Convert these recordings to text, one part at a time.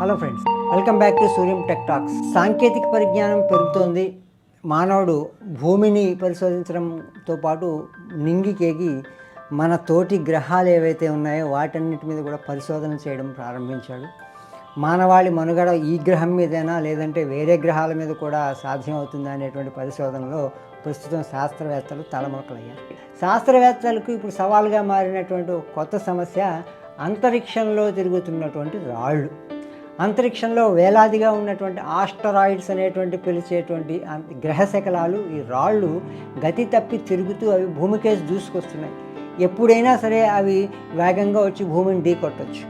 Hello friends welcome back to Suryam tech talks సాంకేతిక పరిజ్ఞానం పెరుగుతోంది. మానవుడు భూమిని పరిశోధించడంతో పాటు నింగికేగి మన తోటి గ్రహాలు ఏవైతే ఉన్నాయో వాటన్నిటి మీద కూడా పరిశోధన చేయడం ప్రారంభించాడు. మానవాళి మనుగడ ఈ గ్రహం మీదైనా? లేదంటే వేరే గ్రహాల మీద కూడా సాధ్యమవుతుందా అనేటువంటి పరిశోధనలో ప్రస్తుతం శాస్త్రవేత్తలు తలమొక్కలయ్యారు శాస్త్రవేత్తలకు ఇప్పుడు సవాల్గా మారినటువంటి కొత్త సమస్య అంతరిక్షంలో తిరుగుతున్నటువంటి రాళ్ళు. అంతరిక్షంలో వేలాదిగా ఉన్నటువంటి ఆస్టరాయిడ్స్ అనేటువంటి పిలిచేటువంటి గ్రహశకలాలు గ్రహ శకలాలు ఈ రాళ్ళు గతి తప్పి తిరుగుతూ అవి భూమికేసి దూసుకొస్తున్నాయి. ఎప్పుడైనా సరే అవి వేగంగా వచ్చి భూమిని ఢీకొట్టచ్చు.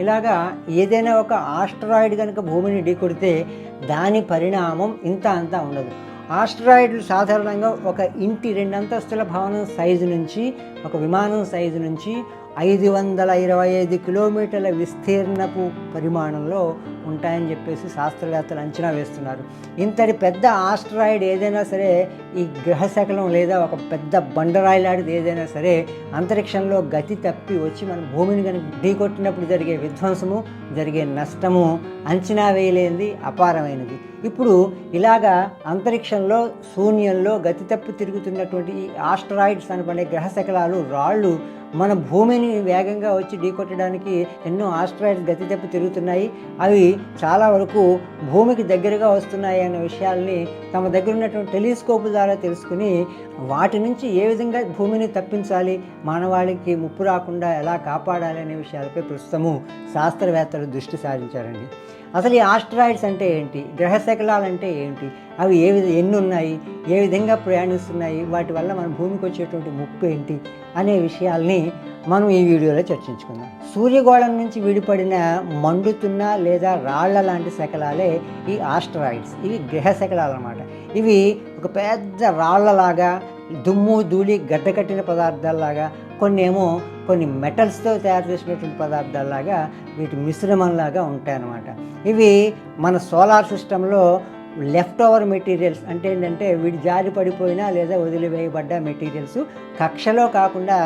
ఇలాగా ఏదైనా ఒక ఆస్టరాయిడ్ కనుక భూమిని ఢీకొడితే దాని పరిణామం ఇంత అంతా ఉండదు. ఆస్టరాయిడ్లు సాధారణంగా ఒక ఇంటి రెండంతస్తుల భవనం సైజు నుంచి ఒక విమానం సైజు నుంచి ఐదు వందల ఇరవై ఐదు కిలోమీటర్ల విస్తీర్ణపు పరిమాణంలో ఉంటాయని చెప్పేసి శాస్త్రవేత్తలు అంచనా వేస్తున్నారు. ఇంతటి పెద్ద ఆస్ట్రాయిడ్ ఏదైనా సరే ఈ గ్రహశకలం లేదా ఒక పెద్ద బండరాయి లాంటిది ఏదైనా సరే అంతరిక్షంలో గతి తప్పి వచ్చి మన భూమిని కనుక ఢీకొట్టినప్పుడు జరిగే విధ్వంసము జరిగే నష్టము అంచనా వేయలేనిది అపారమైనది. ఇప్పుడు ఇలాగా అంతరిక్షంలో శూన్యంలో గతి తప్పి తిరుగుతున్నటువంటి ఈ ఆస్ట్రాయిడ్స్ అనబడే గ్రహశకలాలు రాళ్ళు మన భూమిని వేగంగా వచ్చి ఢీకొట్టడానికి ఎన్నో ఆస్ట్రాయిడ్స్ గతి తప్పి తిరుగుతున్నాయి. అవి చాలా వరకు భూమికి దగ్గరగా వస్తున్నాయి అనే విషయాల్ని తమ దగ్గర ఉన్నటువంటి టెలిస్కోప్ ద్వారా తెలుసుకుని వాటి నుంచి ఏ విధంగా భూమిని తప్పించాలి మానవాళికి ముప్పు రాకుండా ఎలా కాపాడాలి అనే విషయాలపై ప్రస్తుతము శాస్త్రవేత్తలు దృష్టి సారించారండి. అసలు ఈ ఆస్ట్రాయిడ్స్ అంటే ఏంటి? గ్రహ శకలాలు అంటే ఏంటి? అవి ఏ విధ ఎన్ని ఉన్నాయి ఏ విధంగా ప్రయాణిస్తున్నాయి? వాటి వల్ల మన భూమికి వచ్చేటువంటి ముప్పు ఏంటి? అనే విషయాల్ని మనం ఈ వీడియోలో చర్చించుకుందాం. సూర్యగోళం నుంచి విడిపడిన మండుతున్న లేదా రాళ్ళ లాంటి శకలాలే ఈ ఆస్ట్రాయిడ్స్. ఇవి గ్రహ శకలాలు అనమాట ఇవి ఒక పెద్ద రాళ్ళలాగా దుమ్ము ధూళి గడ్డకట్టిన పదార్థాలలాగా కొన్ని ఏమో కొన్ని మెటల్స్తో తయారు చేసినటువంటి పదార్థాలలాగా వీటి మిశ్రమంలాగా ఉంటాయన్నమాట. ఇవి మన సోలార్ సిస్టంలో లెఫ్ట్ ఓవర్ మెటీరియల్స్ అంటే ఏంటంటే వీటి జారి పడిపోయినా లేదా వదిలివేయబడ్డ మెటీరియల్స్ కక్షలో కాకుండా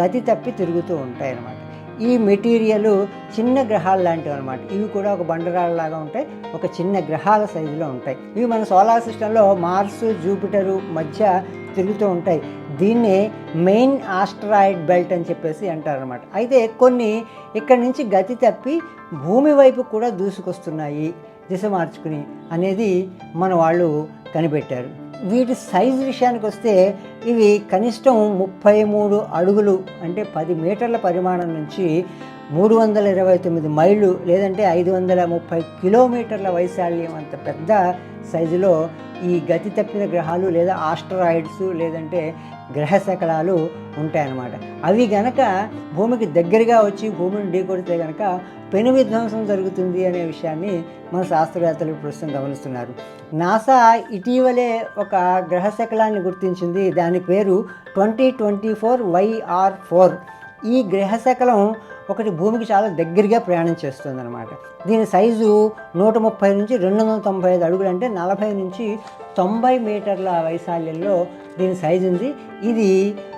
గతి తప్పి తిరుగుతూ ఉంటాయి అన్నమాట ఈ మెటీరియల్ చిన్న గ్రహాలు లాంటివి అనమాట ఇవి కూడా ఒక బండరాళ్ళలాగా ఉంటాయి ఒక చిన్న గ్రహాల సైజులో ఉంటాయి. ఇవి మన సోలార్ సిస్టంలో మార్స్ జూపిటరు మధ్య తిరుగుతూ ఉంటాయి. దీన్ని మెయిన్ ఆస్ట్రాయిడ్ బెల్ట్ అని చెప్పేసి అంటారనమాట అయితే కొన్ని ఇక్కడి నుంచి గతి తప్పి భూమి వైపు కూడా దూసుకొస్తున్నాయి దిశ మార్చుకుని అనేది మన వాళ్ళు కనిపెట్టారు. వీటి సైజు విషయానికి వస్తే ఇవి కనిష్టం ముప్పై మూడు అడుగులు అంటే పది మీటర్ల పరిమాణం నుంచి మూడు వందల ఇరవై తొమ్మిది మైళ్ళు లేదంటే ఐదు వందల ముప్పై కిలోమీటర్ల వైశాల్యం అంత పెద్ద సైజులో ఈ గతి తప్పిన గ్రహాలు లేదా ఆస్ట్రాయిడ్స్ లేదంటే గ్రహ శకలాలు ఉంటాయన్నమాట. అవి గనక భూమికి దగ్గరగా వచ్చి భూమిని ఢీకొడితే గనక పెను విధ్వంసం జరుగుతుంది అనే విషయాన్ని మన శాస్త్రవేత్తలు ప్రస్తుతం గమనిస్తున్నారు. నాసా ఇటీవలే ఒక గ్రహ శకలాన్ని గుర్తించింది. దాని పేరు twenty twenty four YR four. ఈ గ్రహ శకలం ఒకటి భూమికి చాలా దగ్గరగా ప్రయాణం చేస్తుంది అనమాట దీని సైజు నూట ముప్పై నుంచి రెండు వందల తొంభై ఐదు అడుగులు అంటే నలభై నుంచి తొంభై మీటర్ల వైశాల్యంలో దీని సైజు ఉంది. ఇది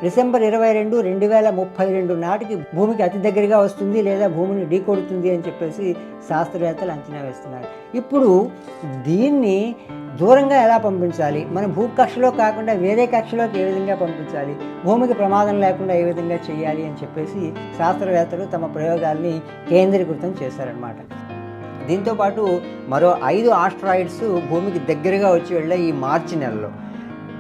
డిసెంబర్ ఇరవై రెండు రెండు వేల ముప్పై రెండు నాటికి భూమికి అతి దగ్గరగా వస్తుంది లేదా భూమిని ఢీకొడుతుంది అని చెప్పేసి శాస్త్రవేత్తలు అంచనా వేస్తున్నారు. ఇప్పుడు దీన్ని దూరంగా ఎలా పంపించాలి? మన భూకక్షలో కాకుండా వేరే కక్షలోకి ఏ విధంగా పంపించాలి? భూమికి ప్రమాదం లేకుండా ఏ విధంగా చేయాలి అని చెప్పేసి శాస్త్రవేత్తలు తమ ప్రయోగాల్ని కేంద్రీకృతం చేశారనమాట దీంతోపాటు మరో ఐదు ఆస్ట్రాయిడ్స్ భూమికి దగ్గరగా వచ్చి వెళ్ళే ఈ మార్చి నెలలో.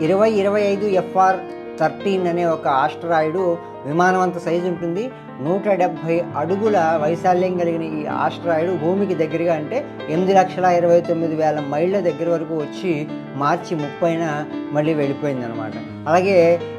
ఇరవై ఇరవై ఐదు ఎఫ్ఆర్ థర్టీన్ అనే ఒక ఆస్ట్రాయిడు విమానవంత సైజు ఉంటుంది. నూట డెబ్భై అడుగుల వైశాల్యం కలిగిన ఈ ఆస్ట్రాయిడు భూమికి దగ్గరగా అంటే ఎనిమిది లక్షల ఇరవై తొమ్మిది వేల మైళ్ళ దగ్గర వరకు వచ్చి మార్చి ముప్పైన మళ్ళీ వెళ్ళిపోయింది అనమాట అలాగే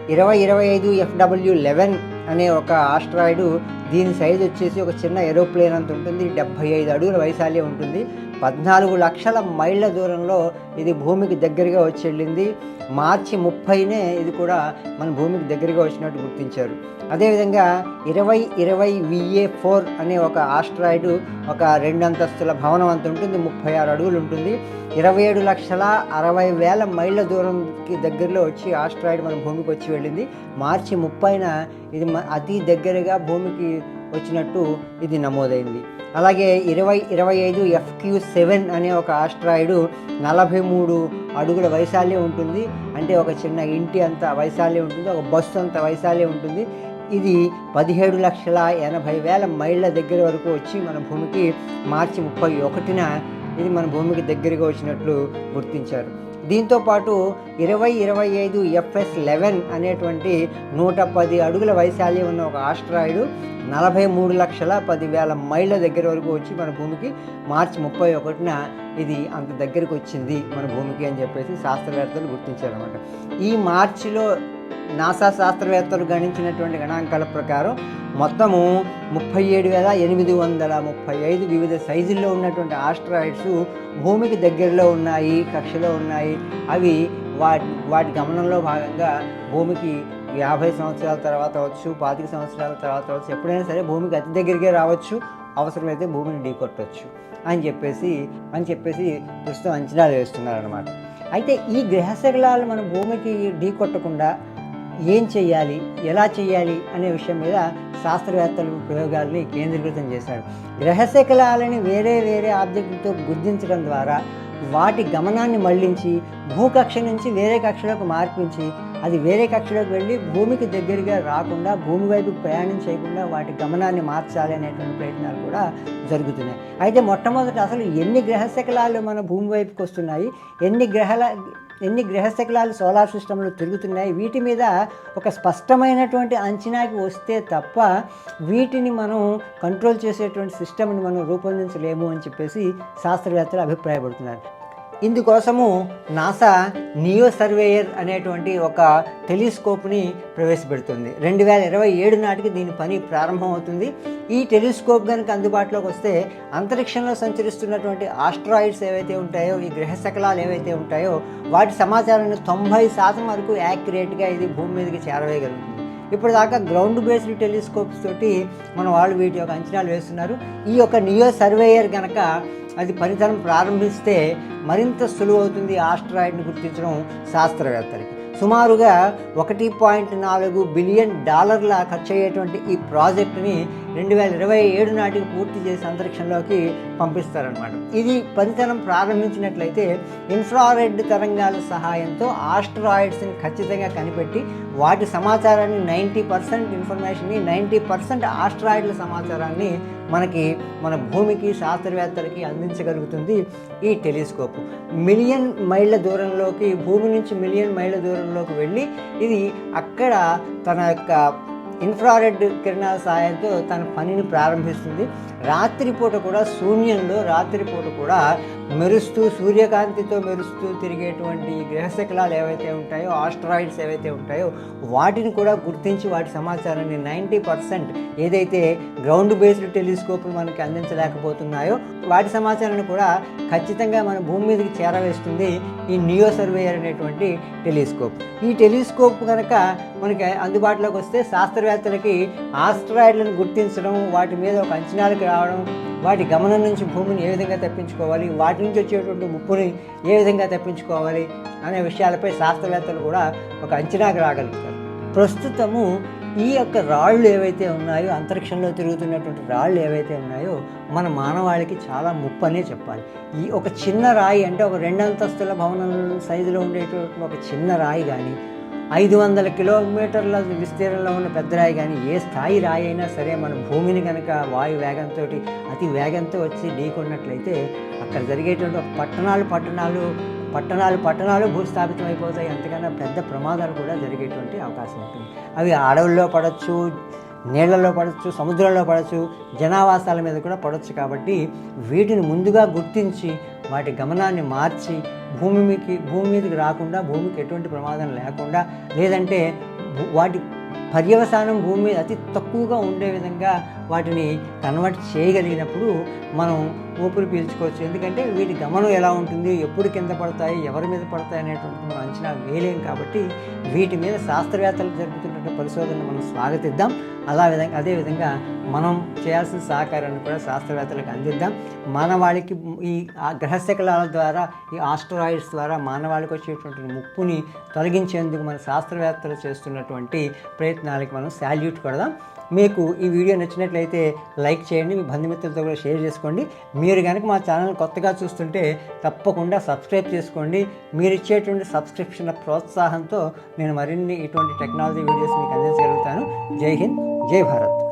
ఇరవై ఇరవై ఐదు ఎఫ్డబ్ల్యూ లెవెన్ అనే ఒక ఆస్ట్రాయిడ్ దీని సైజు వచ్చేసి ఒక చిన్న ఏరోప్లేన్ అంత ఉంటుంది. డెబ్భై ఐదు అడుగుల వైశాల్యం ఉంటుంది. పద్నాలుగు లక్షల మైళ్ళ దూరంలో ఇది భూమికి దగ్గరగా వచ్చి వెళ్ళింది. మార్చి ముప్పైనే ఇది కూడా మన భూమికి దగ్గరగా వచ్చినట్టు గుర్తించారు. అదేవిధంగా ఇరవై ఇరవై విఏ ఫోర్ అనే ఒక ఆస్ట్రాయిడ్ ఒక రెండు అంతస్తుల భవనం అంత ఉంటుంది ముప్పై ఆరు అడుగులు ఉంటుంది. ఇరవై ఏడు లక్షల అరవై వేల మైళ్ళ దూరంకి దగ్గరలో వచ్చి ఆస్ట్రాయిడ్ మన భూమికి వచ్చి వెళ్ళింది. మార్చి ముప్పైన ఇది అతి దగ్గరగా భూమికి వచ్చినట్టు ఇది నమోదైంది. అలాగే ఇరవై ఇరవై ఐదు ఎఫ్క్యూ సెవెన్ అనే ఒక ఆస్ట్రాయిడ్ నలభై మూడు అడుగుల వైశాల్యం ఉంటుంది. అంటే ఒక చిన్న ఇంటి అంత వైశాల్యం ఉంటుంది ఒక బస్సు అంత వైశాల్యం ఉంటుంది. ఇది పదిహేడు లక్షల ఎనభై వేల మైళ్ళ దగ్గర వరకు వచ్చి మన భూమికి మార్చి ముప్పై ఒకటిన ఇది మన భూమికి దగ్గరగా వచ్చినట్లు గుర్తించారు. దీంతో పాటు ఇరవై ఇరవై ఐదు ఎఫ్ఎస్ లెవెన్ అనేటువంటి నూట పది అడుగుల వైశాల్యం ఉన్న ఒక ఆస్ట్రాయిడ్ నలభై మూడు లక్షల పదివేల మైళ్ళ దగ్గర వరకు వచ్చి మన భూమికి మార్చి ముప్పై ఒకటిన ఇది అంత దగ్గరికి వచ్చింది మన భూమికి అని చెప్పేసి శాస్త్రవేత్తలు గుర్తించారన్నమాట. ఈ మార్చిలో నాసా శాస్త్రవేత్తలు గణించినటువంటి గణాంకాల ప్రకారం మొత్తము ముప్పై ఏడు వేల ఎనిమిది వందల ముప్పై ఐదు వివిధ సైజుల్లో ఉన్నటువంటి ఆస్ట్రాయిడ్స్ భూమికి దగ్గరలో ఉన్నాయి కక్షలో ఉన్నాయి. అవి వాటి వాటి గమనంలో భాగంగా భూమికి యాభై సంవత్సరాల తర్వాత అవచ్చు పాతిక సంవత్సరాల తర్వాత అవచ్చు ఎప్పుడైనా సరే భూమికి అతి దగ్గరికే రావచ్చు అవసరమైతే భూమిని ఢీకొట్టవచ్చు అని చెప్పేసి అని చెప్పేసి ప్రస్తుతం అంచనాలు వేస్తున్నారనమాట అయితే ఈ గ్రహశకలాలు మన భూమికి ఢీకొట్టకుండా ఏం చేయాలి ఎలా చేయాలి అనే విషయం మీద శాస్త్రవేత్తలు ప్రయోగాల్ని కేంద్రీకృతం చేశారు. గ్రహశకలాలని వేరే వేరే ఆబ్జెక్టుతో గుర్తించడం ద్వారా వాటి గమనాన్ని మళ్ళించి భూకక్ష నుంచి వేరే కక్షలోకి మార్పించి అది వేరే కక్షలోకి వెళ్ళి భూమికి దగ్గరగా రాకుండా భూమి వైపు ప్రయాణం చేయకుండా వాటి గమనాన్ని మార్చాలి అనేటువంటి ప్రయత్నాలు కూడా జరుగుతున్నాయి. అయితే మొట్టమొదట అసలు ఎన్ని గ్రహశకలాలు మన భూమి వైపుకి వస్తున్నాయి? ఎన్ని గ్రహాల ఎన్ని గ్రహశకలాలు సోలార్ సిస్టంలో తిరుగుతున్నాయి వీటి మీద ఒక స్పష్టమైనటువంటి అంచనాకి వస్తే తప్ప వీటిని మనం కంట్రోల్ చేసేటువంటి సిస్టమ్ని మనం రూపొందించలేము అని చెప్పేసి శాస్త్రవేత్తలు అభిప్రాయపడుతున్నారు. ఇందుకోసము నాసా నియో సర్వేయర్ అనేటువంటి ఒక టెలిస్కోప్ని ప్రవేశపెడుతుంది. రెండు వేల ఇరవై ఏడు నాటికి దీని పని ప్రారంభమవుతుంది. ఈ టెలిస్కోప్ కనుక అందుబాటులోకి వస్తే అంతరిక్షంలో సంచరిస్తున్నటువంటి ఆస్ట్రాయిడ్స్ ఏవైతే ఉంటాయో ఈ గ్రహ శకలాలు ఏవైతే ఉంటాయో వాటి సమాచారాన్ని తొంభై శాతం వరకు యాక్యురేట్గా ఇది భూమి మీదకి చేరవేయగలుగుతుంది. ఇప్పుడు దాకా గ్రౌండ్ బేస్డ్ టెలిస్కోప్స్ తోటి మన వాళ్ళు వీటి యొక్క అంచనాలు వేస్తున్నారు. ఈ యొక్క నియో సర్వేయర్ కనుక అది పనితనం ప్రారంభిస్తే మరింత సులువు అవుతుంది ఆస్ట్రాయిడ్ని గుర్తించడం శాస్త్రవేత్తలకి. సుమారుగా ఒకటి పాయింట్ నాలుగు బిలియన్ డాలర్ల ఖర్చు అయ్యేటువంటి ఈ ప్రాజెక్టుని రెండు వేల ఇరవై ఏడు నాటికి పూర్తి చేసి అంతరిక్షంలోకి పంపిస్తారనమాట ఇది పనితనం ప్రారంభించినట్లయితే ఇన్ఫ్రారెడ్ తరంగాల సహాయంతో ఆస్ట్రాయిడ్స్ని ఖచ్చితంగా కనిపెట్టి వాటి సమాచారాన్ని నైంటీ పర్సెంట్ ఇన్ఫర్మేషన్ని నైంటీ పర్సెంట్ ఆస్ట్రాయిడ్ల సమాచారాన్ని మనకి మన భూమికి శాస్త్రవేత్తలకి అందించగలుగుతుంది ఈ టెలిస్కోప్. మిలియన్ మైళ్ళ దూరంలోకి భూమి నుంచి మిలియన్ మైళ్ళ దూరంలోకి వెళ్ళి ఇది అక్కడ తన యొక్క ఇన్ఫ్రారెడ్ కిరణాల సాయంతో తన పనిని ప్రారంభిస్తుంది. రాత్రిపూట కూడా శూన్యంలో రాత్రిపూట కూడా మెరుస్తూ సూర్యకాంతితో మెరుస్తూ తిరిగేటువంటి గ్రహశకలాలు ఏవైతే ఉంటాయో ఆస్ట్రాయిడ్స్ ఏవైతే ఉంటాయో వాటిని కూడా గుర్తించి వాటి సమాచారాన్ని నైంటీ పర్సెంట్ ఏదైతే గ్రౌండ్ బేస్డ్ టెలిస్కోప్లు మనకి అందించలేకపోతున్నాయో వాటి సమాచారాన్ని కూడా ఖచ్చితంగా మన భూమి మీదకి చేరవేస్తుంది ఈ నియో సర్వేయర్ అనేటువంటి టెలిస్కోప్. ఈ టెలిస్కోప్ కనుక మనకి అందుబాటులోకి వస్తే శాస్త్ర శాస్త్రవేత్తలకి ఆస్ట్రాయిడ్లను గుర్తించడం వాటి మీద ఒక అంచనాలకు రావడం వాటి గమనం నుంచి భూమిని ఏ విధంగా తప్పించుకోవాలి వాటి నుంచి వచ్చేటువంటి ముప్పుని ఏ విధంగా తప్పించుకోవాలి అనే విషయాలపై శాస్త్రవేత్తలు కూడా ఒక అంచనాకు రాగలుగుతారు. ప్రస్తుతము ఈ యొక్క రాళ్ళు ఏవైతే ఉన్నాయో అంతరిక్షంలో తిరుగుతున్నటువంటి రాళ్ళు ఏవైతే ఉన్నాయో మన మానవాళికి చాలా ముప్పు అనే చెప్పాలి. ఈ ఒక చిన్న రాయి అంటే ఒక రెండంతస్తుల భవనం సైజులో ఉండేటువంటి ఒక చిన్న రాయి కానీ ఐదు వందల కిలోమీటర్ల విస్తీర్ణంలో ఉన్న పెద్ద రాయి కానీ ఏ స్థాయి రాయి అయినా సరే మన భూమిని కనుక వాయు వేగంతో అతి వేగంతో వచ్చి ఢీకొన్నట్లయితే అక్కడ జరిగేటువంటి పట్టణాలు పట్టణాలు పట్టణాలు పట్టణాలు భూస్థాపితం అయిపోతాయి అంతకన్నా పెద్ద ప్రమాదాలు కూడా జరిగేటువంటి అవకాశం ఉంటుంది. అవి అడవుల్లో పడవచ్చు నీళ్ళలో పడవచ్చు సముద్రంలో పడవచ్చు జనావాసాల మీద కూడా పడవచ్చు కాబట్టి వీటిని ముందుగా గుర్తించి వాటి గమనాన్ని మార్చి భూమి భూమి మీదకి రాకుండా భూమికి ఎటువంటి ప్రమాదం లేకుండా లేదంటే వాటి పర్యవసానం భూమి మీద అతి తక్కువగా ఉండే విధంగా వాటిని కన్వర్ట్ చేయగలిగినప్పుడు మనం ఊపిరి పీల్చుకోవచ్చు. ఎందుకంటే వీటి గమనం ఎలా ఉంటుంది ఎప్పుడు కింద పడతాయి ఎవరి మీద పడతాయి అనేటువంటిది మనం అంచనా వేయలేం కాబట్టి వీటి మీద శాస్త్రవేత్తలు జరుపుతున్నటువంటి పరిశోధనను మనం స్వాగతిద్దాం. అలా విధంగా అదేవిధంగా మనం చేయాల్సిన సహకారాన్ని కూడా శాస్త్రవేత్తలకు అందిద్దాం. మానవాళికి ఈ గ్రహశకలాల ద్వారా ఈ ఆస్ట్రాయిడ్స్ ద్వారా మానవాళికి వచ్చేటువంటి ముప్పుని తొలగించేందుకు మన శాస్త్రవేత్తలు చేస్తున్నటువంటి ప్రయత్నాలకి మనం శాల్యూట్ కొడదాం. మీకు ఈ వీడియో నచ్చినట్లయితే లైక్ చేయండి మీ బంధుమిత్రులతో కూడా షేర్ చేసుకోండి. మీరు కనుక మా ఛానల్ కొత్తగా చూస్తుంటే తప్పకుండా సబ్స్క్రైబ్ చేసుకోండి. మీరు ఇచ్చేటువంటి సబ్స్క్రిప్షన్ల ప్రోత్సాహంతో నేను మరిన్ని ఇటువంటి టెక్నాలజీ వీడియోస్ మీకు అందించగలుగుతాను. జై హింద్ జై భారత్.